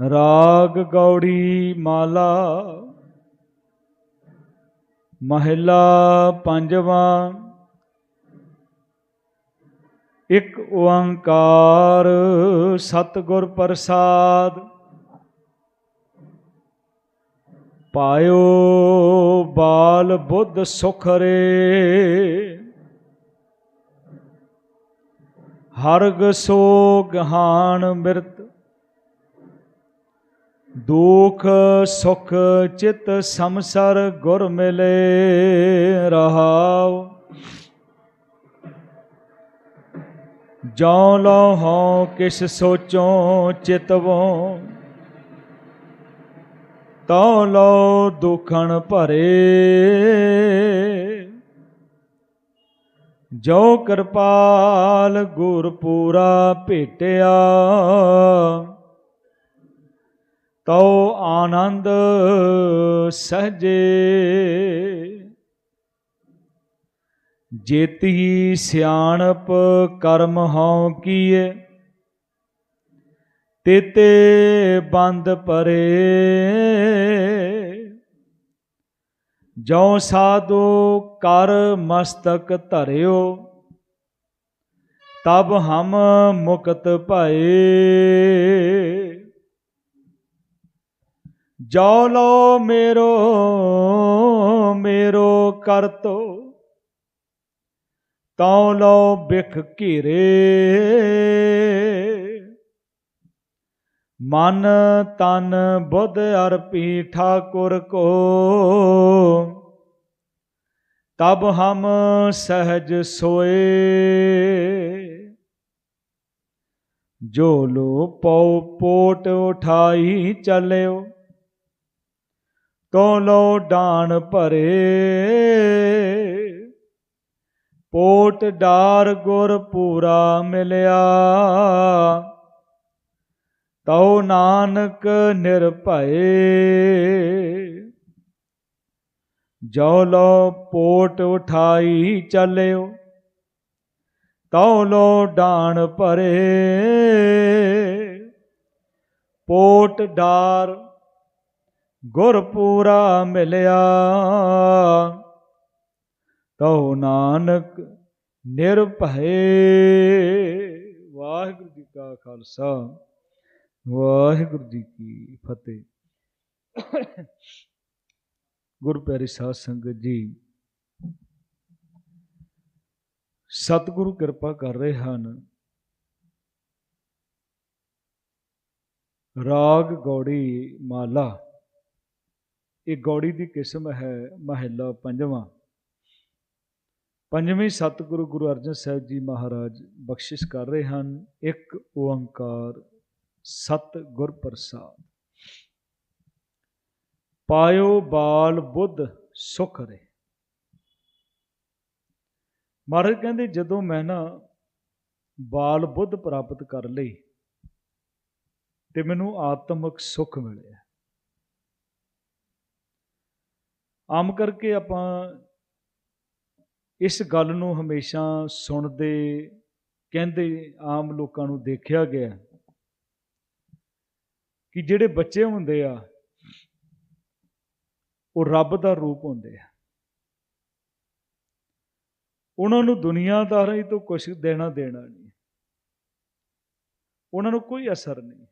ਰਾਗ ਗੌੜੀ ਮਾਲਾ, ਮਹਿਲਾ ਪੰਜਵਾਂ, ਇੱਕ ਓੰਕਾਰ ਸਤਿਗੁਰ ਪ੍ਰਸਾਦ, ਪਾਇਓ ਬਾਲ ਬੁੱਧ ਸੁਖ ਰੇ ਹਰਗ ਸੋਗ ਹਾਨ ਮਿਰਤ ਦੁਖ, ਸੁਖ ਚਿਤ ਸਮਸਰ ਗੁਰ ਮਿਲੇ ਰਹਾਉ। ਜਉ ਲੋ ਹਉ ਕਿਸ ਸੋਚੋ ਚਿਤਵੋ, ਤਉ ਲੋ ਦੁਖਣ ਭਰੇ। ਜੋ ਕਿਰਪਾਲ ਗੁਰ ਪੂਰਾ ਭੇਟਿਆ ਤਉ ਆਨੰਦ ਸਹਜੇ। ਜੇਤੀ ਸਿਆਣਪ ਕਰਮ ਹਉ ਕੀਏ, ਤੇਤੇ ਬੰਦ ਪਰੇ। ਜੋ ਸਾਧੂ ਕਰ ਮਸਤਕ ਧਰਿਓ, ਤਬ ਹਮ ਮੁਕਤ ਭਏ। ਜੋ ਲੋ ਮੇਰੋ ਮੇਰੋ ਕਰਤੋ ਤਉ ਲੋ ਬਿਖ ਘੇਰੇ। ਮਨ ਤਨ ਬੁੱਧ ਅਰਪੀ ਠਾਕੁਰ ਕੋ। ਤਬ ਹਮ ਸਹਜ ਸੋਏ। ਜੋ ਲੋ ਪਉ ਪੋਟ ਉਠਾਈ ਚੱਲਿਓ। ਤੋ ਲੋ ਡਾਨ ਭਰੇ। ਪੋਟ ਡਾਰ ਗੁਰ ਪੂਰਾ ਮਿਲਿਆ। ਤਉ ਨਾਨਕ ਨਿਰਭਏ। ਜੋ ਲੋ ਪੋਟ ਉਠਾਈ ਚੱਲਿਓ, ਤਉ ਲੋ ਡਾਣ ਭਰੇ। ਪੋਟ ਡਾਰ ਗੁਰ ਪੂਰਾ ਮਿਲਿਆ। ਤਉ ਨਾਨਕ ਨਿਰਭਏ। ਵਾਹਿਗੁਰੂ ਜੀ ਕਾ ਖਾਲਸਾ, ਵਾਹਿਗੁਰੂ ਜੀ ਕੀ ਫਤਿਹ। ਗੁਰ ਪਿਆਰੀ ਸਾਧ ਸੰਗਤ ਜੀ, ਸਤਿਗੁਰੂ ਕਿਰਪਾ ਕਰ ਰਹੇ ਹਨ। ਰਾਗ ਗੌੜੀ ਮਾਲਾ ਇਹ ਗੌੜੀ ਦੀ ਕਿਸਮ ਹੈ ਮਹਿਲਾ ਪੰਜਵਾਂ। ਪੰਜਵੇਂ ਸਤਿਗੁਰੂ ਗੁਰੂ ਅਰਜਨ ਸਾਹਿਬ ਜੀ ਮਹਾਰਾਜ ਬਖਸ਼ਿਸ਼ ਕਰ ਰਹੇ ਹਨ, ਇੱਕ ਓੰਕਾਰ ਸਤ ਗੁਰ ਪ੍ਰਸਾਦ ਪਾਇਓ ਬਾਲ ਬੁੱਧ ਸੁਖ ਰੇ। ਮਹਾਰਾਜ ਕਹਿੰਦੇ, ਜਦੋਂ ਮੈਂ ਨਾ ਬਾਲ ਬੁੱਧ ਪ੍ਰਾਪਤ ਕਰ ਲਈ, ਤੇ ਮੈਨੂੰ ਆਤਮਿਕ ਸੁਖ ਮਿਲਿਆ। ਆਮ ਕਰਕੇ ਆਪਾਂ ਇਸ ਗੱਲ ਨੂੰ ਹਮੇਸ਼ਾ ਸੁਣਦੇ, ਕਹਿੰਦੇ ਆਮ ਲੋਕਾਂ ਨੂੰ ਦੇਖਿਆ ਗਿਆ ਕਿ ਜਿਹੜੇ ਬੱਚੇ ਹੁੰਦੇ ਆ, ਉਹ ਰੱਬ ਦਾ ਰੂਪ ਹੁੰਦੇ ਆ। ਉਹਨਾਂ ਨੂੰ ਦੁਨੀਆਦਾਰੀ ਤੋਂ ਕੁਝ ਦੇਣਾ ਦੇਣਾ ਨਹੀਂ। ਉਹਨਾਂ ਨੂੰ ਕੋਈ ਅਸਰ ਨਹੀਂ।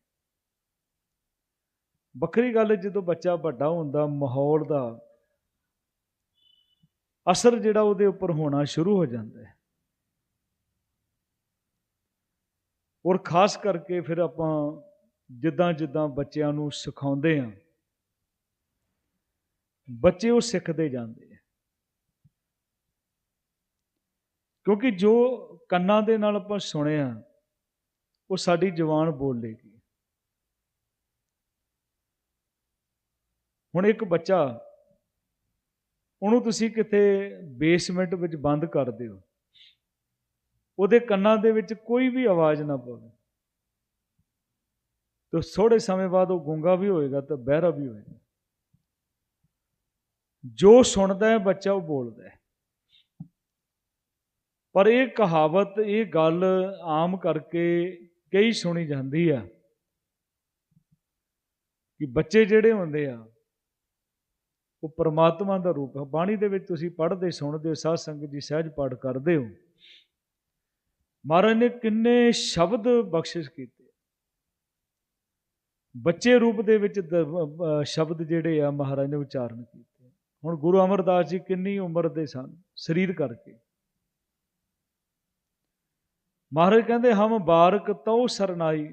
ਵੱਖਰੀ ਗੱਲ ਜਦੋਂ ਬੱਚਾ ਵੱਡਾ ਹੁੰਦਾ, ਮਾਹੌਲ ਦਾ ਅਸਰ ਜਿਹੜਾ ਉਹਦੇ ਉੱਪਰ ਹੋਣਾ ਸ਼ੁਰੂ ਹੋ ਜਾਂਦਾ ਹੈ। ਔਰ ਖਾਸ ਕਰਕੇ ਫਿਰ ਆਪਾਂ ਜਿੱਦਾਂ ਜਿੱਦਾਂ ਬੱਚਿਆਂ ਨੂੰ ਸਿਖਾਉਂਦੇ ਆ ਬੱਚੇ ਉਹ ਸਿੱਖਦੇ ਜਾਂਦੇ ਆ ਕਿਉਂਕਿ ਜੋ ਕੰਨਾਂ ਦੇ ਨਾਲ ਆਪਾਂ ਸੁਣਿਆ, ਉਹ ਸਾਡੀ ਜ਼ੁਬਾਨ ਬੋਲ ਲੇਗੀ ਹੁਣ ਇੱਕ ਬੱਚਾ ਉਹਨੂੰ ਤੁਸੀਂ ਕਿਤੇ ਬੇਸਮੈਂਟ ਵਿੱਚ ਬੰਦ ਕਰ ਦਿਓ। ਉਹਦੇ ਕੰਨਾਂ ਦੇ ਵਿੱਚ ਕੋਈ ਵੀ ਆਵਾਜ਼ ਨਾ ਪਵੇ। ਤਾਂ ਥੋੜੇ ਸਮੇਂ ਬਾਅਦ ਉਹ ਗੂੰਗਾ ਵੀ ਹੋਏਗਾ ਤਾਂ ਬਹਿਰਾ ਵੀ ਹੋਏਗਾ। ਜੋ ਸੁਣਦਾ ਹੈ ਬੱਚਾ ਉਹ ਬੋਲਦਾ ਹੈ। ਪਰ ਇਹ ਕਹਾਵਤ, ਇਹ ਗੱਲ ਆਮ ਕਰਕੇ ਕਈ ਸੁਣੀ ਜਾਂਦੀ ਆ ਕਿ ਬੱਚੇ ਜਿਹੜੇ ਹੁੰਦੇ ਆ ਉਹ ਪਰਮਾਤਮਾ ਦਾ ਰੂਪ ਹੈ। ਬਾਣੀ ਦੇ ਵਿੱਚ ਤੁਸੀਂ ਪੜ੍ਹਦੇ, ਸੁਣਦੇ ਹੋ ਸਾਧ ਸੰਗਤ ਜੀ ਸਹਿਜ ਪਾਠ ਕਰਦੇ ਹੋ। ਮਹਾਰਾਜ ਨੇ ਕਿੰਨੇ ਸ਼ਬਦ ਬਖਸ਼ਿਸ਼ ਕੀਤੇ। ਬੱਚੇ ਰੂਪ ਦੇ ਵਿੱਚ ਸ਼ਬਦ ਜਿਹੜੇ ਆ ਮਹਾਰਾਜ ਨੇ ਉਚਾਰਨ ਕੀਤੇ। ਹੁਣ ਗੁਰੂ ਅਮਰਦਾਸ ਜੀ ਕਿੰਨੀ ਉਮਰ ਦੇ ਸਨ, ਸਰੀਰ ਕਰਕੇ। ਮਹਾਰਾਜ ਕਹਿੰਦੇ, ਹਮ ਬਾਰਕ ਤਉ ਸਰਨਾਈ,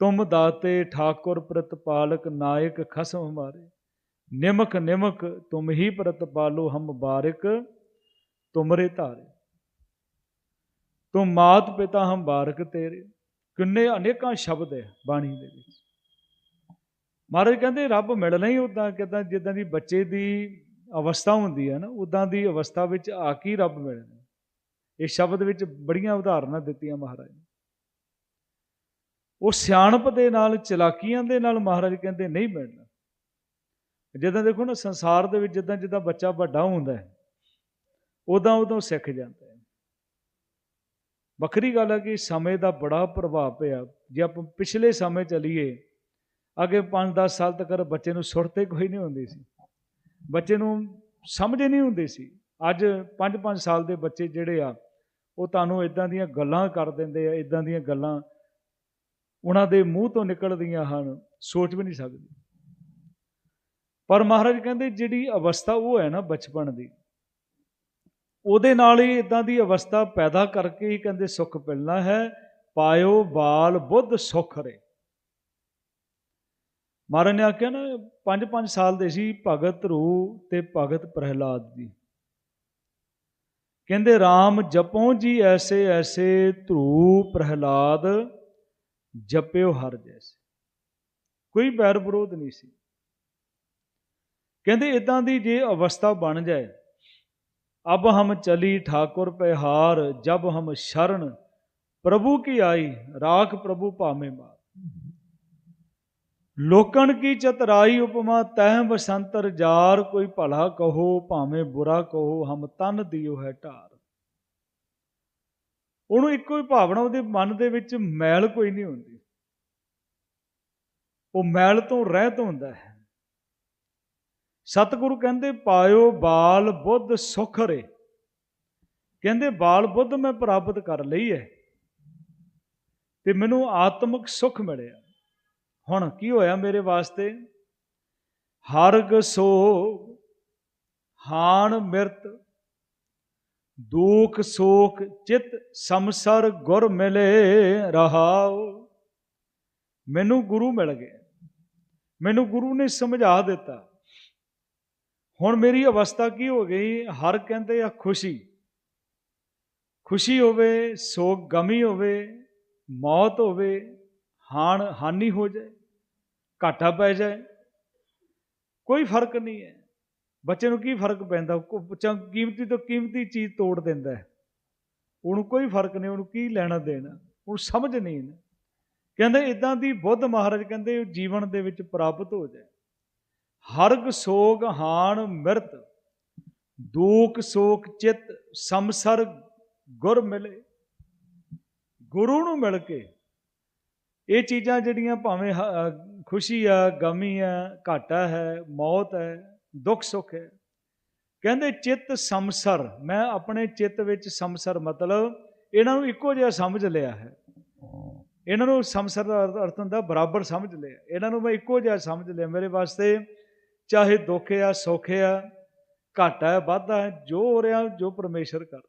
ਤੁਮ ਦਾਤੇ ਠਾਕੁਰ ਪ੍ਰਤਪਾਲਕ ਨਾਇਕ ਖਸਮ ਹਮਾਰੇ ਨਿਮਕ ਨਿਮਕ ਤੁਮ ਹੀ ਪ੍ਰਤ ਪਾਲੋ ਹਮ ਬਾਰਿਕ ਤੁਮਰੇ ਧਾਰੇ। ਤੁਮ ਮਾਤ ਪਿਤਾ ਹਮ ਬਾਰਕ ਤੇਰੇ, ਕਿੰਨੇ ਅਨੇਕਾਂ ਸ਼ਬਦ ਹੈ ਬਾਣੀ ਦੇ ਵਿੱਚ। ਮਹਾਰਾਜ ਕਹਿੰਦੇ, ਰੱਬ ਮਿਲਣਾ ਹੀ ਉਦਾਂ ਕਿਦਾਂ ਜਿੱਦਾਂ ਦੀ ਬੱਚੇ ਦੀ ਅਵਸਥਾ ਹੁੰਦੀ ਹੈ ਨਾ ਉਦਾਂ ਦੀ ਅਵਸਥਾ ਵਿੱਚ ਆ ਕੇ ਰੱਬ ਮਿਲਣਾ। ਇਹ ਸ਼ਬਦ ਵਿੱਚ ਬੜੀਆਂ ਉਦਾਹਰਨਾਂ ਦਿੱਤੀਆਂ ਮਹਾਰਾਜ ਨੇ। ਉਹ ਸਿਆਣਪ ਦੇ ਨਾਲ, ਚਲਾਕੀਆਂ ਦੇ ਨਾਲ ਮਹਾਰਾਜ ਕਹਿੰਦੇ ਨਹੀਂ ਮਿਲਣਾ। ਜਿੱਦਾਂ ਦੇਖੋ ਨਾ ਸੰਸਾਰ ਦੇ ਵਿੱਚ ਜਿੱਦਾਂ ਜਿੱਦਾਂ ਬੱਚਾ ਵੱਡਾ ਹੁੰਦਾ ਹੈ ਉਦਾਂ ਉਦੋਂ ਸਿੱਖ ਜਾਂਦਾ ਹੈ। ਵੱਖਰੀ ਗੱਲ ਹੈ ਕਿ ਸਮੇਂ ਦਾ ਬੜਾ ਪ੍ਰਭਾਵ ਪਿਆ। ਜੇ ਆਪਾਂ ਪਿਛਲੇ ਸਮੇਂ ਚਲੀਏ, ਅੱਗੇ 5-10 ਸਾਲ ਤੱਕ ਬੱਚੇ ਨੂੰ ਸੁਰਤੇ ਕੋਈ ਨਹੀਂ ਹੁੰਦੀ ਸੀ। ਬੱਚੇ ਨੂੰ ਸਮਝ ਨਹੀਂ ਹੁੰਦੀ ਸੀ। ਅੱਜ 5-5 ਸਾਲ ਦੇ ਬੱਚੇ ਜਿਹੜੇ ਆ, ਉਹ ਤੁਹਾਨੂੰ ਇਦਾਂ ਦੀਆਂ ਗੱਲਾਂ ਕਰ ਦਿੰਦੇ ਆ ਇਦਾਂ ਦੀਆਂ ਗੱਲਾਂ ਉਹਨਾਂ ਦੇ ਮੂੰਹ ਤੋਂ ਨਿਕਲਦੀਆਂ ਹਨ, ਸੋਚ ਵੀ ਨਹੀਂ ਸਕਦੇ। ਪਰ ਮਹਾਰਾਜ ਕਹਿੰਦੇ ਜਿਹੜੀ ਅਵਸਥਾ ਉਹ ਹੈ ਨਾ ਬਚਪਨ ਦੀ। ਉਹਦੇ ਨਾਲ ਹੀ ਇਦਾਂ ਦੀ ਅਵਸਥਾ ਪੈਦਾ ਕਰਕੇ ਹੀ ਕਹਿੰਦੇ ਸੁੱਖ ਮਿਲਣਾ ਹੈ, ਪਾਇਓ ਬਾਲ ਬੁੱਧ ਸੁਖ ਰੇ। ਮਹਾਰਾਜ ਨੇ ਆਖਿਆ ਨਾ 5-5 ਸਾਲ ਦੇ ਸੀ ਭਗਤ ਰੂ ਤੇ ਭਗਤ ਪ੍ਰਹਿਲਾਦ ਜੀ ਕਹਿੰਦੇ RAM ਜਪੋ ਜੀ ਐਸੇ ਐਸੇ ਧਰੂ ਪ੍ਰਹਿਲਾਦ, ਜਪਿਓ ਹਰ ਜੈਸੇ। ਕੋਈ ਬੈਰ ਵਿਰੋਧ ਨਹੀਂ ਸੀ। ਕਹਿੰਦੇ ਇਦਾਂ ਦੀ ਜੇ ਅਵਸਥਾ ਬਣ ਜਾਏ, ਅਬ ਹਮ ਚਲੀ ਠਾਕੁਰ ਪੈ ਜਬ ਹਮ ਸ਼ਰਨ, ਪ੍ਰਭੂ ਕੀ ਆਈ, ਰਾਖ ਪ੍ਰਭੂ ਭਾਵੇਂ ਮਾਰ। ਲੋਕਣ ਕੀ ਚਤਰਾਈ ਉਪਮਾ, ਤਹਿ ਬਸੰਤਰ ਜਾਰ, ਕੋਈ ਭਲਾ ਕਹੋ, ਭਾਵੇਂ ਬੁਰਾ ਕਹੋ, ਹਮ ਤਨ ਦਿਓ ਹੈ ਢਾਰ। ਉਹਨੂੰ ਇੱਕੋ ਹੀ ਭਾਵਨਾ, ਉਹਦੇ ਮਨ ਦੇ ਵਿੱਚ ਮੈਲ ਕੋਈ ਨਹੀਂ ਹੁੰਦੀ। ਉਹ ਮੈਲ ਤੋਂ ਰਹਿਤ ਹੁੰਦਾ ਹੈ। ਸਤਿਗੁਰੂ ਕਹਿੰਦੇ, ਪਾਇਓ ਬਾਲ ਬੁੱਧ ਸੁਖ ਰੇ। ਕਹਿੰਦੇ, ਬਾਲ ਬੁੱਧ ਮੈਂ ਪ੍ਰਾਪਤ ਕਰ ਲਈ ਹੈ ਤੇ ਮੈਨੂੰ ਆਤਮਿਕ ਸੁਖ ਮਿਲਿਆ। ਹੁਣ ਕੀ ਹੋਇਆ ਮੇਰੇ ਵਾਸਤੇ? ਹਰਗ ਸੋਗ ਹਾਨ ਮਿਰਤ, ਦੁਖ ਸੋਖ ਚਿਤ ਸਮਸਰ ਗੁਰ ਮਿਲੇ ਰਹਾਉ। ਮੈਨੂੰ ਗੁਰੂ ਮਿਲ ਗਿਆ ਮੈਨੂੰ ਗੁਰੂ ਨੇ ਸਮਝਾ ਦਿੱਤਾ। ਹੁਣ ਮੇਰੀ ਅਵਸਥਾ ਕੀ ਹੋ ਗਈ? ਹਰ ਕਹਿੰਦੇ ਆ ਖੁਸ਼ੀ। ਖੁਸ਼ੀ ਹੋਵੇ, ਸੋਗ ਗਮੀ ਹੋਵੇ, ਮੌਤ ਹੋਵੇ ਹਾਨ ਹਾਨੀ ਹੋ ਜਾਏ, ਘਾਟਾ ਪੈ ਜਾਏ, ਕੋਈ ਫ਼ਰਕ ਨਹੀਂ ਹੈ। ਬੱਚੇ ਨੂੰ ਕੀ ਫ਼ਰਕ ਪੈਂਦਾ? ਕੋ- ਕੀਮਤੀ ਤੋਂ ਕੀਮਤੀ ਚੀਜ਼ ਤੋੜ ਦਿੰਦਾ ਹੈ। ਉਹਨੂੰ ਕੋਈ ਫ਼ਰਕ ਨਹੀਂ, ਉਹਨੂੰ ਕੀ ਲੈਣਾ ਦੇਣਾ? ਉਹਨੂੰ ਸਮਝ ਨਹੀਂ ਨਾ। ਕਹਿੰਦੇ ਇਦਾਂ ਦੀ ਬੁੱਧ ਮਹਾਰਾਜ ਕਹਿੰਦੇ, ਜੀਵਨ ਦੇ ਵਿੱਚ ਪ੍ਰਾਪਤ ਹੋ ਜਾਏ। ਹਰਗ ਸੋਗ ਹਾਣ ਮਿਰਤ ਦੂਖ ਸੋਖ ਚਿਤ ਸਮਸਰ ਗੁਰ ਮਿਲੇ। ਗੁਰੂ ਨੂੰ ਮਿਲ ਕੇ ਇਹ ਚੀਜ਼ਾਂ ਜਿਹੜੀਆਂ ਭਾਵੇਂ ਖੁਸ਼ੀ ਆ, ਗਮੀ ਆ, ਘਾਟਾ ਹੈ, ਮੌਤ ਹੈ, ਦੁੱਖ ਸੁੱਖ ਹੈ, ਕਹਿੰਦੇ ਚਿੱਤ ਸਮਸਰ ਮੈਂ ਆਪਣੇ ਚਿੱਤ ਵਿੱਚ ਸਮਸਰ ਮਤਲਬ ਇਹਨਾਂ ਨੂੰ ਇੱਕੋ ਜਿਹਾ ਸਮਝ ਲਿਆ ਹੈ। ਇਹਨਾਂ ਨੂੰ ਸਮਸਰ ਦਾ ਅਰਥ ਹੁੰਦਾ ਬਰਾਬਰ ਸਮਝ ਲਿਆ। ਇਹਨਾਂ ਨੂੰ ਮੈਂ ਇੱਕੋ ਜਿਹਾ ਸਮਝ ਲਿਆ। ਮੇਰੇ ਵਾਸਤੇ ਚਾਹੇ ਦੁੱਖ ਆ, ਸੁੱਖ ਆ, ਘਾਟਾ ਹੈ ਵਾਧਾ ਹੈ ਜੋ ਹੋ ਰਿਹਾ, ਜੋ ਪਰਮੇਸ਼ਰ ਕਰ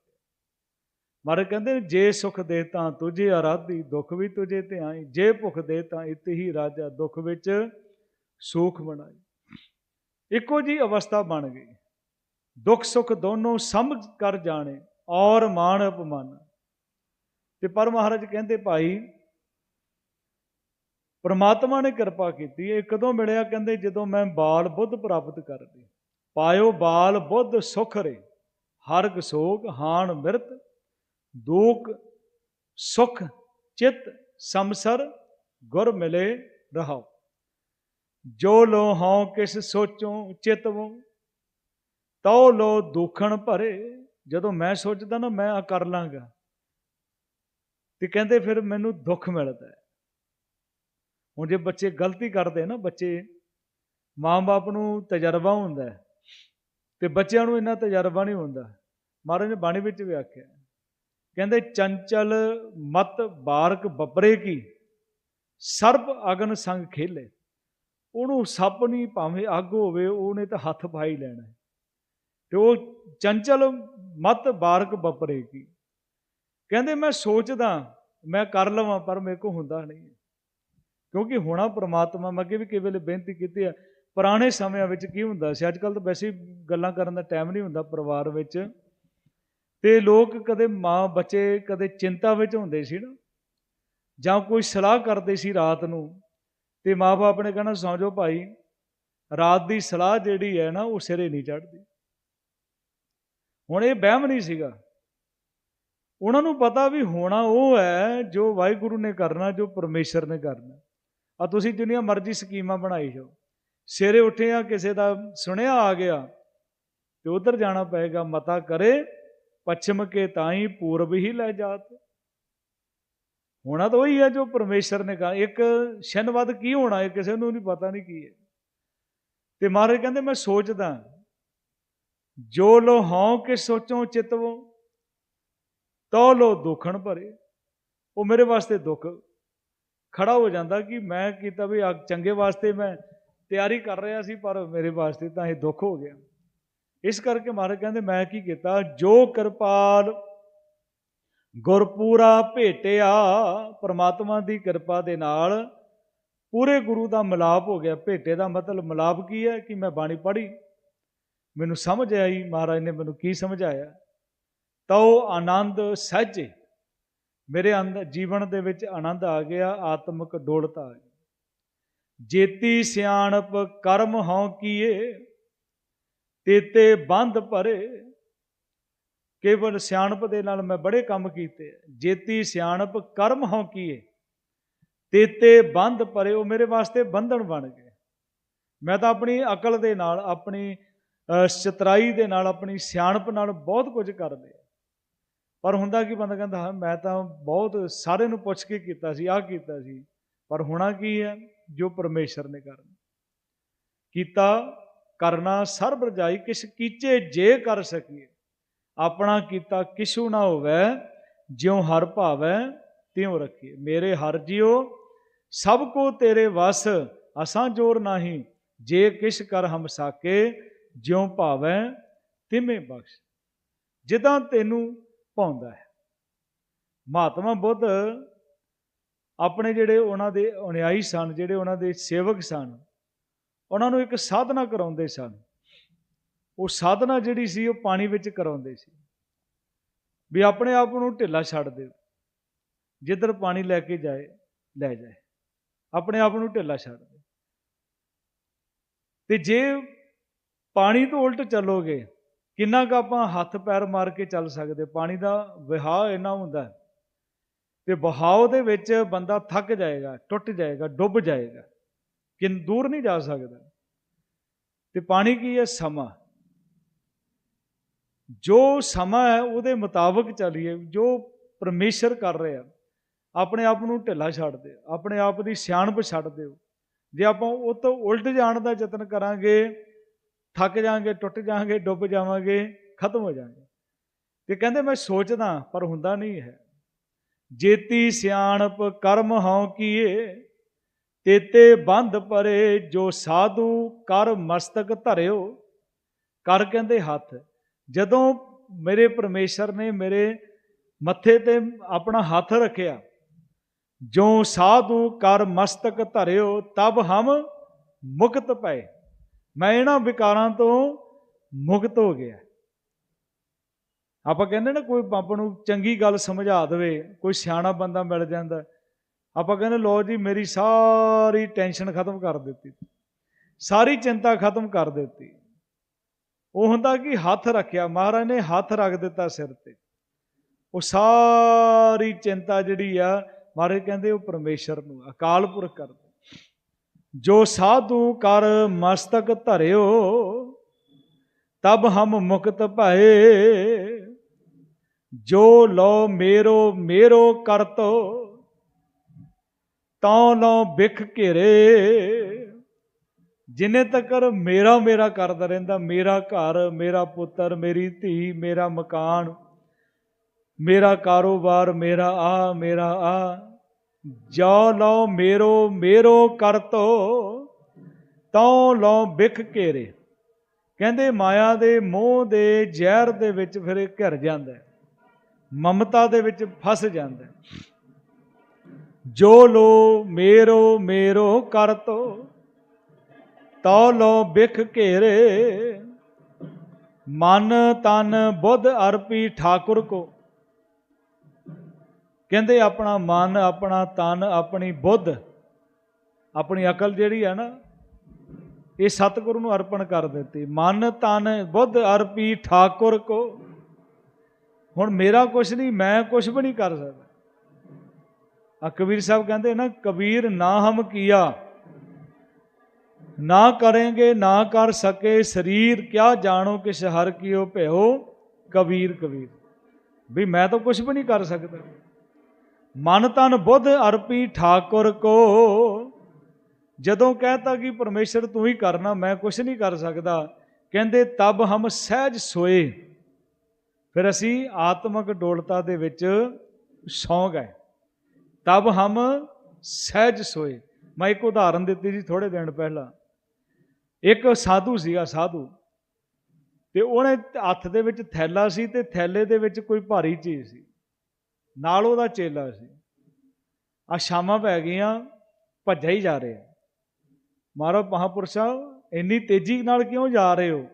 ਮਾਰੇ ਕਹਿੰਦੇ ਜੇ ਸੁਖ ਦੇ ਤਾਂ ਤੁਝੇ, ਆਰਾਧੀ ਦੁੱਖ ਵੀ ਤੁਝੇ ਧਿਆਈ ਜੇ ਭੁਖ ਦੇ ਤਾਂ ਇਤ ਹੀ ਰਾਜਾ, ਦੁੱਖ ਵਿੱਚ ਸੁਖ ਬਣਾਈ। ਇੱਕੋ ਜੀ ਅਵਸਥਾ ਬਣ ਗਈ। ਦੁੱਖ ਸੁੱਖ ਦੋਨੋਂ ਸਮਝ ਕਰ ਜਾਣੇ ਔਰ ਮਾਣ ਅਪਮਾਨ। ਤੇ ਪਰ ਮਹਾਰਾਜ ਕਹਿੰਦੇ, ਭਾਈ ਪਰਮਾਤਮਾ ਨੇ ਕਿਰਪਾ ਕੀਤੀ ਇਹ ਕਦੋਂ ਮਿਲਿਆ ਕਹਿੰਦੇ ਜਦੋਂ ਮੈਂ ਬਾਲ ਬੁੱਧ ਪ੍ਰਾਪਤ ਕਰ ਲਈ ਪਾਇਓ ਬਾਲ ਬੁੱਧ ਸੁਖ ਰੇ, ਹਰਗ ਸੋਗ ਹਾਨ ਮਿਰਤ, ਦੁਖ ਸੁਖ ਚਿਤ ਸਮਸਰ ਗੁਰ ਮਿਲੇ ਰਹਾਓ ਜੋ ਲੋ ਹਉ ਕਿਸ ਸੋਚੋ ਚਿਤਵੋ, ਤਉ ਲੋ ਦੁਖਣ ਭਰੇ। ਜਦੋਂ ਮੈਂ ਸੋਚਦਾ ਨਾ ਮੈਂ ਆ ਕਰ ਲਾਂਗਾ। ਤੇ ਕਹਿੰਦੇ ਫਿਰ ਮੈਨੂੰ ਦੁੱਖ ਮਿਲਦਾ ਹੈ। ਹੁਣ ਜੇ ਬੱਚੇ ਗਲਤੀ ਕਰਦੇ ਨਾ ਬੱਚੇ ਮਾਂ-ਬਾਪ ਨੂੰ ਤਜਰਬਾ ਹੁੰਦਾ ਹੈ, ਤੇ ਬੱਚਿਆਂ ਨੂੰ ਇੰਨਾ ਤਜਰਬਾ ਨਹੀਂ ਹੁੰਦਾ। ਮਹਾਰਾਜ ਨੇ ਬਾਣੀ ਵਿੱਚ ਵੀ ਆਖਿਆ ਕਹਿੰਦੇ ਚੰਚਲ ਮਤ ਬਾਰਕ ਬੱਬਰੇ ਕੀ? ਸਰਪ ਅਗਨ ਸੰਗ ਖੇਲੇ। ਉਹਨੂੰ ਸੱਪ ਨਹੀਂ ਭਾਵੇਂ ਅੱਗ ਹੋਵੇ ਉਹਨੇ ਤਾਂ ਹੱਥ ਪਾਈ ਲੈਣਾ ਹੈ। ਤੇ ਉਹ ਚੰਚਲ ਮਤ ਬਾਰਕ ਬੱਬਰੇ ਕੀ? ਕਹਿੰਦੇ ਮੈਂ ਸੋਚਦਾ ਮੈਂ ਕਰ ਲਵਾਂ ਪਰ ਮੇਰੇ ਕੋ ਹੁੰਦਾ ਨਹੀਂ ਕਿਉਂਕਿ ਹੋਣਾ ਪਰਮਾਤਮਾ ਮੈਂ ਅੱਗੇ ਵੀ ਕਈ ਵੇਲੇ ਬੇਨਤੀ ਕੀਤੀ ਹੈ ਪੁਰਾਣੇ ਸਮਿਆਂ ਵਿੱਚ ਕੀ ਹੁੰਦਾ ਸੀ ਅੱਜ ਕੱਲ ਤਾਂ ਵੈਸੇ ਗੱਲਾਂ ਕਰਨ ਦਾ ਟਾਈਮ ਨਹੀਂ ਹੁੰਦਾ ਪਰਿਵਾਰ ਵਿੱਚ। ਤੇ ਲੋਕ ਕਦੇ ਮਾਂ ਬੱਚੇ ਕਦੇ ਚਿੰਤਾ ਵਿੱਚ ਹੁੰਦੇ ਸੀ ਨਾ, ਜਾਂ ਕੋਈ ਸਲਾਹ ਕਰਦੇ ਸੀ ਰਾਤ ਨੂੰ, ਤੇ ਮਾਪੇ ਨੇ ਕਹਿਣਾ, ਸੌਂ ਜਾਓ ਭਾਈ, ਰਾਤ ਦੀ ਸਲਾਹ ਜਿਹੜੀ ਹੈ ਨਾ, ਉਹ ਸਿਰੇ ਨਹੀਂ ਚੜਦੀ ਹੁਣ ਇਹ ਵਹਿਮ ਨਹੀਂ ਸੀਗਾ। ਉਹਨਾਂ ਨੂੰ ਪਤਾ ਵੀ ਹੋਣਾ ਉਹ ਹੈ ਜੋ ਵਾਹਿਗੁਰੂ ਨੇ ਕਰਨਾ, ਜੋ ਪਰਮੇਸ਼ਰ ਨੇ ਕਰਨਾ। ਆ ਤੁਸੀਂ ਜਿੰਨੀਆਂ ਮਰਜ਼ੀ ਸਕੀਮਾਂ ਬਣਾਈ ਜਾਓ। ਸਵੇਰੇ ਉੱਠੇ ਆ, ਕਿਸੇ ਦਾ ਸੁਣਿਆ ਆ ਗਿਆ ਤੇ ਉਧਰ ਜਾਣਾ ਪਏਗਾ, ਮਤਾ ਕਰੇ, ਪੱਛਮ ਕੇ ਤਾਈ ਪੂਰਬ ਹੀ ਲੈ ਜਾਤ ਹੋਣਾ ਤਾਂ ਉਹੀ ਹੈ ਜੋ ਪਰਮੇਸ਼ਰ ਨੇ ਕਹਾ, ਇੱਕ ਸ਼ਨਵਦ ਕੀ ਹੋਣਾ ਹੈ ਕਿਸੇ ਨੂੰ ਨਹੀਂ ਪਤਾ ਨਹੀਂ ਕੀ ਹੈ। ਤੇ ਮਹਾਰਾਜ ਕਹਿੰਦੇ, ਮੈਂ ਸੋਚਦਾ, ਜੋ ਲੋ ਹਉ ਕੇ ਸੋਚੋ ਚਿਤਵੋ ਤੋ ਲੋ ਦੁਖਣ ਭਰੇ, ਉਹ ਮੇਰੇ ਵਾਸਤੇ ਦੁੱਖ ਖੜਾ ਹੋ ਜਾਂਦਾ ਕਿ ਮੈਂ ਕੀਤਾ ਵੀ ਆ ਚੰਗੇ ਵਾਸਤੇ ਮੈਂ ਤਿਆਰੀ ਕਰ ਰਿਹਾ ਸੀ, ਪਰ ਮੇਰੇ ਵਾਸਤੇ ਤਾਂ ਇਹ ਦੁੱਖ ਹੋ ਗਿਆ। ਇਸ ਕਰਕੇ ਮਹਾਰਾਜ ਕਹਿੰਦੇ, ਮੈਂ ਕੀ ਕੀਤਾ? ਜੋ ਕਿਰਪਾਲ ਗੁਰਪੂਰਾ ਭੇਟਿਆ ਪ੍ਰਮਾਤਮਾ ਦੀ ਕਿਰਪਾ ਦੇ ਨਾਲ, ਪੂਰੇ ਗੁਰੂ ਦਾ ਮਿਲਾਪ ਹੋ ਗਿਆ। ਭੇਟੇ ਦਾ ਮਤਲਬ ਮਿਲਾਪ ਕੀ ਹੈ? ਕਿ ਮੈਂ ਬਾਣੀ ਪੜ੍ਹੀ। ਮੈਨੂੰ ਸਮਝ ਆਈ, ਮਹਾਰਾਜ ਨੇ ਮੈਨੂੰ ਕੀ ਸਮਝਾਇਆ? ਤਾਂ ਉਹ ਆਨੰਦ ਸਹਿਜੇ। ਮੇਰੇ ਅੰਦਰ ਜੀਵਨ ਦੇ ਵਿੱਚ ਆਨੰਦ ਆ ਗਿਆ, ਆਤਮਿਕ ਡੋਲਤ ਆ ਗਈ ਜੇਤੀ ਸਿਆਣਪ ਕਰਮ ਹਉ ਕੀਏ, ਤੇਤੇ ਬੰਦ ਭਰੇ। ਕੇਵਲ ਸਿਆਣਪ ਦੇ ਨਾਲ ਮੈਂ ਬੜੇ ਕੰਮ ਕੀਤੇ। ਜੇਤੀ ਸਿਆਣਪ ਕਰਮ ਹਉ ਕੀਏ, ਤੇਤੇ ਬੰਦ ਭਰੇ। ਉਹ ਮੇਰੇ ਵਾਸਤੇ ਬੰਧਨ ਬਣ ਗਏ। ਮੈਂ ਤਾਂ ਆਪਣੀ ਅਕਲ ਦੇ ਨਾਲ, ਆਪਣੀ ਚਤਰਾਈ ਦੇ ਨਾਲ, ਆਪਣੀ ਸਿਆਣਪ ਨਾਲ ਬਹੁਤ ਕੁਝ ਕਰ ਲਿਆ। ਪਰ ਹੁੰਦਾ ਕੀ ਬੰਦਾ ਕਹਿੰਦਾ, ਹਾਂ, ਮੈਂ ਤਾਂ ਬਹੁਤ ਸਾਰੇ ਨੂੰ ਪੁੱਛ ਕੇ ਕੀਤਾ ਸੀ, ਆਹ ਕੀਤਾ ਸੀ, ਪਰ ਹੋਣਾ ਕੀ ਹੈ? ਜੋ ਪਰਮੇਸ਼ਰ ਨੇ ਕਰਨਾ। ਕੀਤਾ, ਕਰਨਾ, ਸਰਬ ਰਜਾਈ ਕਿਸ ਕੀਚੇ ਜੇ ਕਰ ਸਕੀਏ। ਆਪਣਾ ਕੀਤਾ ਕਿਛੂ ਨਾ ਹੋਵੇ, ਜਿਉ ਹਰ ਭਾਵੈ ਤਿਉ ਰੱਖੀਏ। ਮੇਰੇ ਹਰ ਜਿਉ ਸਭ ਕੋ ਤੇਰੇ ਵਸ, ਅਸਾਂ ਜੋਰ ਨਹੀਂ। ਜੇ ਕਿਛ ਕਰ ਹਮ ਸਾਕੇ, ਜਿਉ ਭਾਵੈ ਤਿਵੇਂ ਬਖਸ਼। ਜਿੱਦਾਂ ਤੈਨੂੰ ਪਾਉਂਦਾ ਹੈ। ਮਹਾਤਮਾ ਬੁੱਧ ਆਪਣੇ ਜਿਹੜੇ ਉਹਨਾਂ ਦੇ ਅਨੁਯਾਈ ਸਨ, ਜਿਹੜੇ ਉਹਨਾਂ ਦੇ ਸੇਵਕ ਸਨ, ਉਹਨਾਂ ਨੂੰ ਇੱਕ ਸਾਧਨਾ ਕਰਾਉਂਦੇ ਸਨ। ਉਹ ਸਾਧਨਾ ਜਿਹੜੀ ਸੀ, ਉਹ ਪਾਣੀ ਵਿੱਚ ਕਰਾਉਂਦੇ ਸੀ। ਵੀ ਆਪਣੇ ਆਪ ਨੂੰ ਢਿੱਲਾ ਛੱਡ ਦਿਓ। ਜਿੱਧਰ ਪਾਣੀ ਲੈ ਕੇ ਜਾਏ, ਲੈ ਜਾਏ। ਆਪਣੇ ਆਪ ਨੂੰ ਢਿੱਲਾ ਛੱਡ ਦਿਓ। ਤੇ ਜੇ ਪਾਣੀ ਤੋਂ ਉਲਟ ਚੱਲੋਗੇ ਕਿੰਨਾ ਕੁ ਆਪਾਂ ਹੱਥ ਪੈਰ ਮਾਰ ਕੇ ਚੱਲ ਸਕਦੇ, ਪਾਣੀ ਦਾ ਵਿਹਾਅ ਇੰਨਾ ਹੁੰਦਾ ਤੇ ਬਹਾਵ ਦੇ ਵਿੱਚ ਬੰਦਾ ਥੱਕ ਜਾਏਗਾ, ਟੁੱਟ ਜਾਏਗਾ, ਡੁੱਬ ਜਾਏਗਾ, ਕਿੰਨ, ਦੂਰ ਨਹੀਂ ਜਾ ਸਕਦਾ। ਤੇ ਪਾਣੀ ਕੀ ਹੈ? ਸਮਾਂ। ਜੋ ਸਮਾਂ ਹੈ, ਉਹਦੇ ਮੁਤਾਬਕ ਚੱਲੀਏ, ਜੋ ਪਰਮੇਸ਼ਰ ਕਰ ਰਿਹਾ ਆਪਣੇ ਆਪ ਨੂੰ ਢਿੱਲਾ ਛੱਡ ਦਿਓ, ਆਪਣੇ ਆਪ ਦੀ ਸਿਆਣਪ ਛੱਡ ਦਿਓ। ਜੇ ਆਪਾਂ ਉਹ ਤੋਂ ਉਲਟ ਜਾਣ ਦਾ ਯਤਨ ਕਰਾਂਗੇ ਥੱਕ ਜਾਾਂਗੇ ਟੁੱਟ ਜਾਾਂਗੇ ਡੁੱਬ ਜਾਵਾਂਗੇ, ਖਤਮ ਹੋ ਜਾਾਂਗੇ ਤੇ ਕਹਿੰਦੇ ਮੈਂ ਸੋਚਦਾ ਪਰ ਹੁੰਦਾ ਨਹੀਂ ਹੈ। ਜੇਤੀ ਸਿਆਣਪ ਕਰਮ ਹਉ ਕੀਏ, ਤੇਤੇ ਬੰਧ ਪਰੇ ਜੋ ਸਾਧੂ ਕਰ ਮਸਤਕ ਧਰਿਓ। ਕਰ ਕਹਿੰਦੇ ਹੱਥ, ਜਦੋਂ ਮੇਰੇ ਪਰਮੇਸ਼ਰ ਨੇ ਮੇਰੇ ਮੱਥੇ ਤੇ ਆਪਣਾ ਹੱਥ ਰੱਖਿਆ, ਜੋ ਸਾਧੂ ਕਰ ਮਸਤਕ ਧਰਿਓ, ਤਬ ਹਮ ਮੁਕਤ ਪਏ। ਮੈਂ ਇਹਨਾਂ ਵਿਕਾਰਾਂ ਤੋਂ ਮੁਕਤ ਹੋ ਗਿਆ। ਆਪਾਂ ਕਹਿੰਦੇ ਨਾ ਕੋਈ ਆਪਾਂ ਨੂੰ ਚੰਗੀ ਗੱਲ ਸਮਝਾ ਦੇਵੇ, ਕੋਈ ਸਿਆਣਾ ਬੰਦਾ ਮਿਲ ਜਾਂਦਾ, ਆਪਾਂ ਕਹਿੰਦੇ ਲੋ ਜੀ ਮੇਰੀ ਸਾਰੀ ਟੈਨਸ਼ਨ ਖਤਮ ਕਰ ਦਿੱਤੀ, ਸਾਰੀ ਚਿੰਤਾ ਖਤਮ ਕਰ ਦਿੱਤੀ। ਉਹ ਹੁੰਦਾ ਕਿ ਹੱਥ ਰੱਖਿਆ, ਮਹਾਰਾਜ ਨੇ ਹੱਥ ਰੱਖ ਦਿੱਤਾ ਸਿਰ ਤੇ। ਉਹ ਸਾਰੀ ਚਿੰਤਾ ਜਿਹੜੀ ਆ, ਮਹਾਰਾਜ ਕਹਿੰਦੇ ਉਹ ਪਰਮੇਸ਼ਰ ਨੂੰ, ਅਕਾਲ ਪੁਰਖ ਕਰਦੇ। ਜੋ ਸਾਧੂ ਕਰ ਮਸਤਕ ਧਰਿਓ, ਤਬ ਹਮ ਮੁਕਤ ਭਏ। ਜੋ ਲੋ ਮੇਰੋ ਮੇਰੋ ਕਰਤੋ, ਤਉ ਲਉ ਬਿਖ ਘੇਰੇ। ਜਿੰਨੇ ਤੱਕਰ ਮੇਰਾ ਮੇਰਾ ਕਰਦਾ ਰਹਿੰਦਾ, ਮੇਰਾ ਘਰ, ਮੇਰਾ ਪੁੱਤਰ, ਮੇਰੀ ਧੀ, ਮੇਰਾ ਮਕਾਨ, ਮੇਰਾ ਕਾਰੋਬਾਰ, ਮੇਰਾ ਆ ਮੇਰਾ ਆ। ਜੋ ਲਓ ਮੇਰੋ ਮੇਰੋ ਕਰਤੋ ਤਉ ਲਓ ਬਿਖ ਘੇਰੇ। ਕਹਿੰਦੇ ਮਾਇਆ ਦੇ ਮੋਹ ਦੇ ਜ਼ਹਿਰ ਦੇ ਵਿੱਚ ਫਿਰ ਇਹ ਘਿਰ ਜਾਂਦਾ ਮਮਤਾ ਦੇ ਵਿੱਚ ਫਸ ਜਾਂਦਾ ਜੋ ਲੋ ਮੇਰੋ ਮੇਰੋ ਕਰਤੋ ਤਉ ਲੋ ਬਿਖ ਘੇਰੇ। ਮਨ ਤਨ ਬੁੱਧ ਅਰਪੀ ਠਾਕੁਰ ਕੋ ਕਹਿੰਦੇ ਆਪਣਾ ਮਨ, ਆਪਣਾ ਤਨ, ਆਪਣੀ ਬੁੱਧ, ਆਪਣੀ ਅਕਲ ਜਿਹੜੀ ਹੈ ਨਾ, ਇਹ ਸਤਿਗੁਰੂ ਨੂੰ ਅਰਪਣ ਕਰ ਦਿੱਤੀ। ਮਨ, ਤਨ, ਬੁੱਧ ਅਰਪੀ ਠਾਕੁਰ ਕੋ। ਹੁਣ ਮੇਰਾ ਕੁਛ ਨਹੀਂ, ਮੈਂ ਕੁਛ ਵੀ ਨਹੀਂ ਕਰ ਸਕਦਾ। ਆ ਕਬੀਰ ਸਾਹਿਬ ਕਹਿੰਦੇ ਨਾ, ਕਬੀਰ ਨਾ ਹਮ ਕੀਆ। ਨਾ ਕरेंगे ਨਾ ਕਰ ਸਕੇ ਸਰੀਰ, ਕਿਆ ਜਾਣੋ ਕਿਸ ਹਰ ਕੀਓ ਭਇਓ। ਕਬੀਰ ਕਬੀਰ। ਵੀ ਮੈਂ ਤਾਂ ਕੁਝ ਵੀ ਨਹੀਂ ਕਰ ਸਕਦਾ। ਮਨ ਤਨ ਬੁੱਧ ਅਰਪੀ ਠਾਕੁਰ ਕੋ। ਜਦੋਂ ਕਹਤਾ ਕਿ ਪਰਮੇਸ਼ਰ ਤੂੰ ਹੀ ਕਰਨਾ, ਮੈਂ ਕੁਝ ਨਹੀਂ ਕਰ ਸਕਦਾ। ਕਹਿੰਦੇ, ਤਬ ਹਮ ਸਹਿਜ ਸੋਏ। ਫਿਰ ਅਸੀਂ ਆਤਮਿਕ ਡੋਲਤਾ ਦੇ ਵਿੱਚ ਸੌਂ ਗਏ। ਤਬ ਹਮ ਸਹਿਜ ਸੋਏ। ਮੈਂ ਇੱਕ ਉਦਾਹਰਨ ਦਿੱਤੀ ਸੀ ਥੋੜੇ ਦਿਨ ਪਹਿਲਾਂ। ਇੱਕ ਸਾਧੂ ਸੀਗਾ, ਸਾਧੂ। ਤੇ ਉਹਨੇ ਹੱਥ ਦੇ ਵਿੱਚ ਥੈਲਾ ਸੀ ਤੇ ਥੈਲੇ ਦੇ ਵਿੱਚ ਕੋਈ ਭਾਰੀ ਚੀਜ਼ ਸੀ। ਨਾਲ ਉਹਦਾ ਚੇਲਾ ਸੀ। ਆ ਸ਼ਾਮਾਂ ਪੈ ਗਈਆਂ, ਭੱਜਿਆ ਹੀ ਜਾ ਰਿਹਾ। ਮਾਰੋ ਸਾਹਿਬ, ਇੰਨੀ ਤੇਜ਼ੀ ਨਾਲ ਕਿਉਂ ਜਾ ਰਹੇ ਹੋ?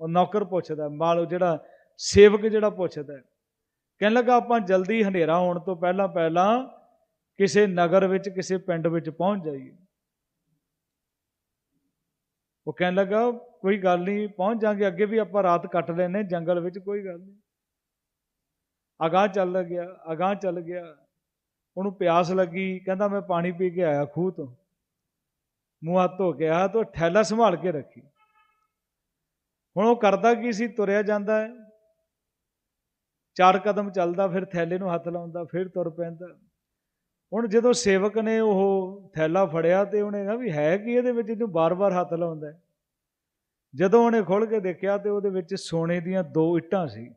ਉਹ ਨੌਕਰ ਪੁੱਛਦਾ, ਮਾਲੋ ਜਿਹੜਾ ਸੇਵਕ ਜਿਹੜਾ ਪੁੱਛਦਾ ਕਹਿਣ ਲੱਗਾ, ਆਪਾਂ ਜਲਦੀ ਹਨੇਰਾ ਹੋਣ ਤੋਂ ਪਹਿਲਾਂ ਪਹਿਲਾਂ ਕਿਸੇ ਨਗਰ ਵਿੱਚ, ਕਿਸੇ ਪਿੰਡ ਵਿੱਚ ਪਹੁੰਚ ਜਾਈਏ। ਉਹ ਕਹਿਣ ਲੱਗਾ, ਕੋਈ ਗੱਲ ਨਹੀਂ, ਪਹੁੰਚ ਜਾਾਂਗੇ, ਅੱਗੇ ਵੀ ਆਪਾਂ ਰਾਤ ਕੱਟ ਲੈਨੇ ਜੰਗਲ ਵਿੱਚ ਕੋਈ ਗੱਲ ਨਹੀਂ। ਅਗਾਹ ਚੱਲ ਗਿਆ, ਅਗਾਹ ਚੱਲ ਗਿਆ। ਉਹਨੂੰ ਪਿਆਸ ਲੱਗੀ, ਕਹਿੰਦਾ, ਮੈਂ ਪਾਣੀ ਪੀ ਕੇ ਆਇਆ ਖੂਹ ਤੋਂ। ਮੂੰਹ ਹੱਥ ਧੋ ਕੇ ਆਇਆ, ਤਾਂ ਥੈਲਾ ਸੰਭਾਲ ਕੇ ਰੱਖੀ। ਹੁਣ ਉਹ ਕਰਦਾ ਕੀ ਸੀ? ਤੁਰਿਆ ਜਾਂਦਾ ਹੈ। ਚਾਰ ਕਦਮ ਚੱਲਦਾ, ਫਿਰ ਥੈਲੇ ਨੂੰ ਹੱਥ ਲਾਉਂਦਾ, ਫਿਰ ਤੁਰ ਪੈਂਦਾ। ਹੁਣ ਜਦੋਂ ਸੇਵਕ ਨੇ ਉਹ ਥੈਲਾ ਫੜਿਆ ਤੇ ਉਹਨੇ ਕਿਹਾ ਵੀ ਹੈ ਕੀ ਇਹਦੇ ਵਿੱਚ? ਇਹਨੂੰ ਬਾਰ-ਬਾਰ ਹੱਥ ਲਾਉਂਦਾ ਜਦੋਂ ਉਹਨੇ ਖੋਲ ਕੇ ਦੇਖਿਆ ਤੇ ਉਹਦੇ ਵਿੱਚ ਸੋਨੇ ਦੀਆਂ ਦੋ ਇੱਟਾਂ ਸੀ।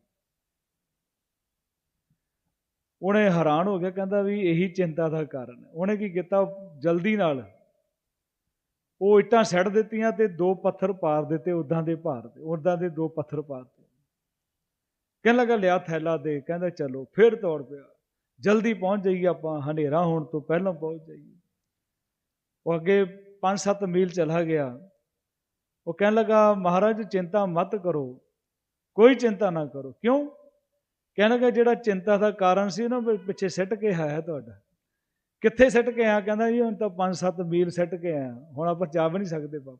ਉਹਨੇ ਹੈਰਾਨ ਹੋ ਗਿਆ, ਕਹਿੰਦਾ ਵੀ ਇਹੀ ਚਿੰਤਾ ਦਾ ਕਾਰਨ ਹੈ। ਉਹਨੇ ਕੀ ਕੀਤਾ? ਜਲਦੀ ਨਾਲ ਉਹ ਇੱਟਾਂ ਸੱਟ ਦਿੱਤੀਆਂ ਤੇ ਦੋ ਪੱਥਰ ਪਾਰ ਦਿੱਤੇ ਉਦਾਂ ਦੇ ਭਾਰ ਤੇ ਉਦਾਂ ਦੇ ਦੋ ਪੱਥਰ ਪਾਰ ਦਿੱਤੇ ਕਹਿਣ ਲੱਗਾ, ਲਿਆ ਥੈਲਾ ਦੇ, ਕਹਿੰਦਾ ਚਲੋ, ਫਿਰ ਤੋੜ ਪਿਆ। ਜਲਦੀ ਪਹੁੰਚ ਜਾਈਏ ਆਪਾਂ, ਹਨੇਰਾ ਹੋਣ ਤੋਂ ਪਹਿਲਾਂ ਪਹੁੰਚ ਜਾਈਏ। ਉਹ ਅੱਗੇ 5-7 ਮੀਲ ਚਲਾ ਗਿਆ। ਉਹ ਕਹਿਣ ਲੱਗਾ, ਮਹਾਰਾਜ, ਚਿੰਤਾ ਮਤ ਕਰੋ, ਕੋਈ ਚਿੰਤਾ ਨਾ ਕਰੋ। ਕਿਉਂ? ਕਹਿੰਦਾ ਕਿ ਜਿਹੜਾ ਚਿੰਤਾ ਦਾ ਕਾਰਨ ਸੀ ਨਾ ਪਿੱਛੇ ਸਿੱਟ ਕੇ ਆਇਆ ਤੁਹਾਡਾ। ਕਿੱਥੇ ਸਿੱਟ ਕੇ ਆਇਆ? ਕਹਿੰਦਾ ਜੀ, ਹੁਣ ਤਾਂ 5-7 ਮੀਲ ਸਿੱਟ ਕੇ ਆਇਆ। ਹੁਣ ਆਪਾਂ ਜਾ ਵੀ ਨਹੀਂ ਸਕਦੇ ਬਾਪ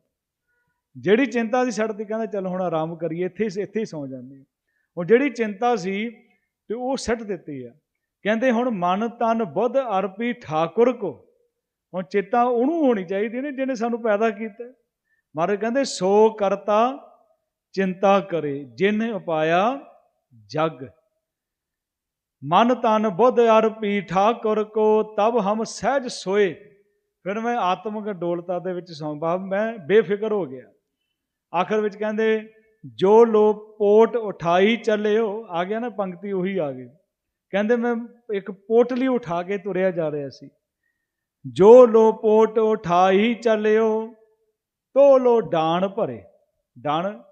ਜਿਹੜੀ ਚਿੰਤਾ ਸੀ ਛੱਡਦੀ ਕਹਿੰਦਾ ਚਲ ਹੁਣ ਆਰਾਮ ਕਰੀਏ, ਇੱਥੇ ਹੀ ਇੱਥੇ ਹੀ ਸੌ ਜਾਂਦੇ ਹੁਣ ਜਿਹੜੀ ਚਿੰਤਾ ਸੀ, ਤੇ ਉਹ ਸਿੱਟ ਦਿੱਤੀ ਆ। ਕਹਿੰਦੇ ਹੁਣ ਮਨ ਤਨ ਬੁੱਧ ਅਰਪੀ ਠਾਕੁਰ ਕੋ। ਹੁਣ ਚੇਤਾ ਉਹਨੂੰ ਹੋਣੀ ਚਾਹੀਦੀ ਨੇ, ਜਿਹਨੇ ਸਾਨੂੰ ਪੈਦਾ ਕੀਤਾ। ਮਹਾਰਾਜ ਕਹਿੰਦੇ, ਸੋ ਕਰਤਾ ਚਿੰਤਾ ਕਰੇ, ਜਿਨ ਉਪਾਇਆ ਜਗ। ਮਨ ਤਨ ਬੁੱਧ ਅਰਪੀ ਠਾਕੁਰ ਕੋ, ਤਬ ਹਮ ਸਹਿਜ ਸੋਏ। ਫਿਰ ਮੈਂ ਆਤਮਿਕ ਡੋਲਤਾ ਦੇ ਵਿੱਚ ਸੌਂ ਬਾਬ ਮੈਂ ਬੇਫਿਕਰ ਹੋ ਗਿਆ। ਆਖਰ ਵਿੱਚ ਕਹਿੰਦੇ, ਜੋ ਲੋ ਪੋਟ ਉਠਾਈ ਚੱਲਿਓ, ਆ ਗਿਆ ਨਾ ਪੰਕਤੀ, ਉਹੀ ਆ ਗਈ। ਕਹਿੰਦੇ, ਮੈਂ ਇੱਕ ਪੋਟਲੀ ਉਠਾ ਕੇ ਤੁਰਿਆ ਜਾ ਰਿਹਾ ਸੀ। ਜੋ ਲੋ ਪੋਟ ਉਠਾਈ ਚੱਲਿਓ, ਤੋ ਲੋ ਡਾਣ ਭਰੇ। ਡਾਣ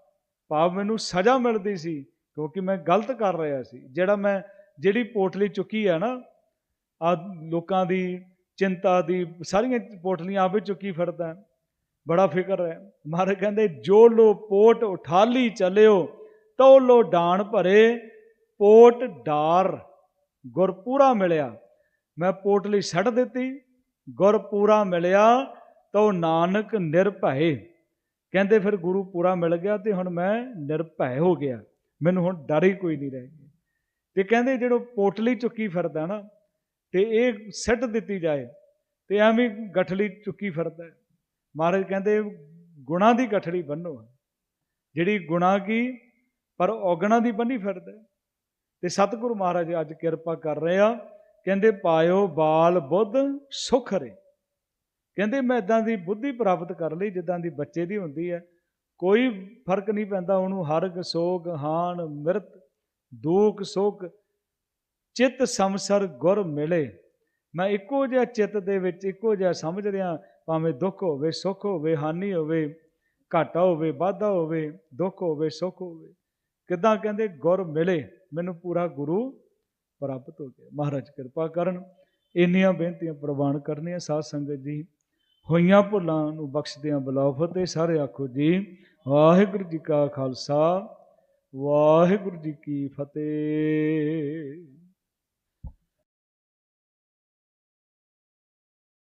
ਭਾਵ ਮੈਨੂੰ ਸਜ਼ਾ ਮਿਲਦੀ ਸੀ, ਕਿਉਂਕਿ ਮੈਂ ਗਲਤ ਕਰ ਰਿਹਾ ਸੀ। ਜਿਹੜਾ ਮੈਂ ਜਿਹੜੀ ਪੋਟਲੀ ਚੁੱਕੀ ਹੈ ਨਾ, ਆ ਲੋਕਾਂ ਦੀ ਚਿੰਤਾ ਦੀ, ਸਾਰੀਆਂ ਪੋਟਲੀਆਂ ਆਪੇ ਚੁੱਕੀ ਫਿਰਦਾ ਬੜਾ ਫਿਕਰ ਹੈ। ਮਹਾਰਾਜ ਕਹਿੰਦੇ, ਜੋ ਲੋ ਪੋਟ ਉਠਾਲੀ ਚੱਲਿਓ ਤੋ ਲੋ ਡਾਣ ਭਰੇ, ਪੋਟ ਡਾਰ ਗੁਰਪੂਰਾ ਮਿਲਿਆ। ਮੈਂ ਪੋਟਲੀ ਛੱਡ ਦਿੱਤੀ ਗੁਰਪੂਰਾ ਮਿਲਿਆ ਤੋ ਨਾਨਕ ਨਿਰਭੈ ਕਹਿੰਦੇ ਫਿਰ ਗੁਰੂ ਪੂਰਾ ਮਿਲ ਗਿਆ ਤੇ ਹੁਣ ਮੈਂ ਨਿਰਭੈ ਹੋ ਗਿਆ। ਮੈਨੂੰ ਹੁਣ ਡਰ ਹੀ ਕੋਈ ਨਹੀਂ ਰਹਿ ਗਿਆ। ਤੇ ਕਹਿੰਦੇ ਜਿਹੜੋ ਪੋਟਲੀ ਚੁੱਕੀ ਫਿਰਦਾ ਨਾ, ਤੇ ਇਹ ਸੱਟ ਦਿੱਤੀ ਜਾਏ, ਤੇ ਐਵੇਂ ਗਠਲੀ ਚੁੱਕੀ ਫਿਰਦਾ। ਮਹਾਰਾਜ ਕਹਿੰਦੇ, ਗੁਣਾ ਦੀ ਗਠੜੀ ਬੰਨੋ। ਜਿਹੜੀ ਗੁਣਾ ਕੀ, ਪਰ ਔਗਣਾ ਦੀ ਬੰਨੀ ਫਿਰਦਾ। ਹੈ। ਤੇ ਸਤਿਗੁਰੂ ਮਹਾਰਾਜ ਅੱਜ ਕਿਰਪਾ ਕਰ ਰਹੇ ਆ। ਕਹਿੰਦੇ, ਪਾਇਓ ਬਾਲ ਬੁੱਧ ਸੁਖ ਰੇ। ਕਹਿੰਦੇ, ਮੈਂ ਇਦਾਂ ਦੀ ਬੁੱਧੀ ਪ੍ਰਾਪਤ ਕਰ ਲਈ, ਜਿੱਦਾਂ ਦੀ ਬੱਚੇ ਦੀ ਹੁੰਦੀ ਹੈ। ਕੋਈ ਫ਼ਰਕ ਨਹੀਂ ਪੈਂਦਾ ਉਹਨੂੰ, ਹਰਗ ਸੋਗ ਹਾਨ ਮਿਰਤ। ਦੁੱਖ ਸੁੱਖ ਚਿੱਤ ਸਮਸਰ ਗੁਰ ਮਿਲੇ। ਮੈਂ ਇੱਕੋ ਜਿਹਾ ਚਿੱਤ ਦੇ ਵਿੱਚ ਇੱਕੋ ਜਿਹਾ ਸਮਝ ਰਿਹਾ ਭਾਵੇਂ ਦੁੱਖ ਹੋਵੇ, ਸੁੱਖ ਹੋਵੇ, ਹਾਨੀ ਹੋਵੇ, ਘਾਟਾ ਹੋਵੇ, ਵਾਧਾ ਹੋਵੇ, ਦੁੱਖ ਹੋਵੇ, ਸੁੱਖ ਹੋਵੇ, ਕਿਦਾਂ ਕਹਿੰਦੇ ਗੁਰ ਮਿਲੇ, ਮੈਨੂੰ ਪੂਰਾ ਗੁਰੂ ਪ੍ਰਾਪਤ ਹੋ ਗਿਆ। ਮਹਾਰਾਜ ਕਿਰਪਾ ਕਰਨ, ਇੰਨੀਆਂ ਬੇਨਤੀਆਂ ਪ੍ਰਵਾਨ ਕਰਨੀਆਂ ਸਾਧ ਸੰਗਤ ਜੀ। ਹੋਈਆਂ ਭੁੱਲਾਂ ਨੂੰ ਬਖਸ਼ਦਿਆਂ ਬਲਾਉ ਫਤਿਹ, ਸਾਰੇ ਆਖੋ ਜੀ। ਵਾਹਿਗੁਰੂ ਜੀ ਕਾ ਖਾਲਸਾ। ਵਾਹਿਗੁਰੂ ਜੀ ਕੀ ਫਤਿਹ।